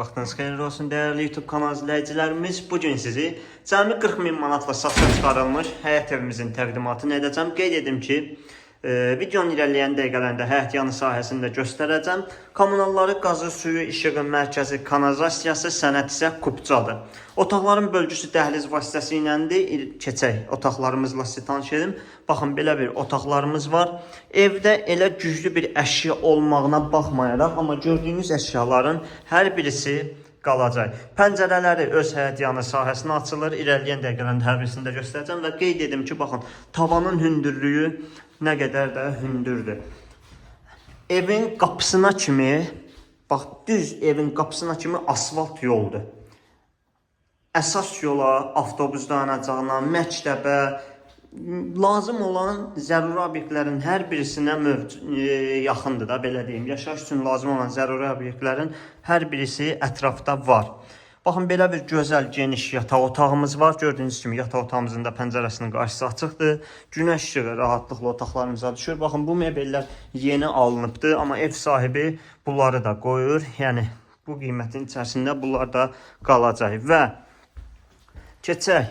Vaxtınız xeyirli olsun değerli YouTube kanal izləyicilərimiz. Bu gün sizi cəmi 40 min manatla satışa çıxarılmış həyət evimizin təqdimatını edəcəm. Qeyd edim ki, e, videonun irəliləyən dəqiqələrində həyət yanı sahəsində göstərəcəm. Kommunalları, qazı, suyu, işığı, mərkəzi, kanalizasiyası, sənət isə kubcadır. Otaqların bölgüsü dəhliz vasitəsilədir. İl- Keçək otaqlarımızla sizi tanış edim. Baxın belə bir otaqlarımız var. Evdə elə güclü bir əşya olmağına baxmayaraq, amma gördüyünüz əşyaların hər birisi qalacaq. Pəncərələri öz həyət yanı sahəsinə açılır. İrəliyən dəqiqələrin hər birisini də göstərəcəm və qeyd edim ki, baxın, tavanın hündürlüyü nə qədər də hündürdür. Evin qapısına kimi, bax düz evin qapısına kimi asfalt yoldur. Əsas yola, avtobus dayanacağına, məktəbə, lazım olan zəruri obyektlərin hər birisinə mövc e, yaxındır da belə deyim. Yaşayış üçün lazım olan zəruri obyektlərin hər birisi ətrafda var. Baxın belə bir gözəl geniş yataq otağımız var. Gördüyünüz kimi yataq otağımızın da pəncərəsinin qarşısı açıqdır. Günəş işığı rahatlıqla otaqlarımıza düşür. Baxın bu mebellər yeni alınıbdı, amma ev sahibi bunları da qoyur. Yəni bu qiymətin içərisində bunlar da qalacaq və keçək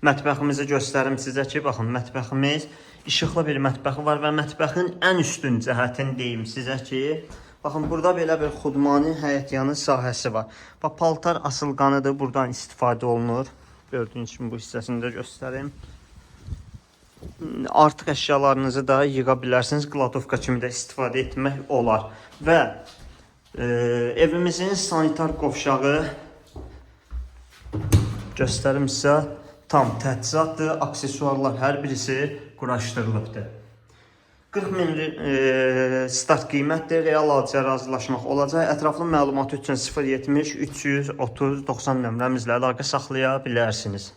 Mətbəximizi göstərim sizə ki, baxın, mətbəximiz işıqlı bir mətbəxi var və mətbəxin ən üstün cəhətini deyim sizə ki, baxın, burada belə bir xudmani həyətyanı sahəsi var. Bax, paltar asılqanıdır, buradan istifadə olunur. Gördüyünüz kimi bu hissəsini də göstərim. Artıq əşyalarınızı da yığa bilərsiniz, qladovka kimi də istifadə etmək olar. Və e, evimizin sanitar qovşağı göstərim sizə tam təchizatdır, aksesuarlar hər birisi quraşdırılıbdır. 40 min e, start qiymətdir. Real alıcıya razılaşmaq olacaq. Ətraflı məlumat üçün 070 330 90 nömrəmizlə əlaqə saxlaya bilərsiniz.